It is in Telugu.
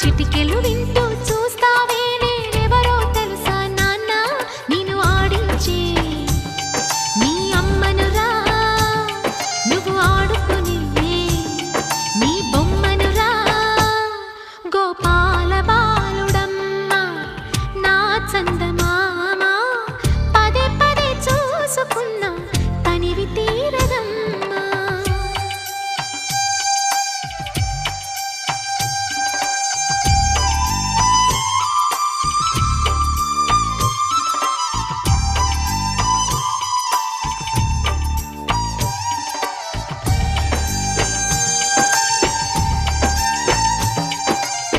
చిటికెలు వింటూ చూస్తావే నేనెవరో తెలుసా నాన్న? నేను ఆడించే నీ అమ్మనురా. నువ్వు ఆడుకుని నీ బొమ్మనురా. గోపాల బా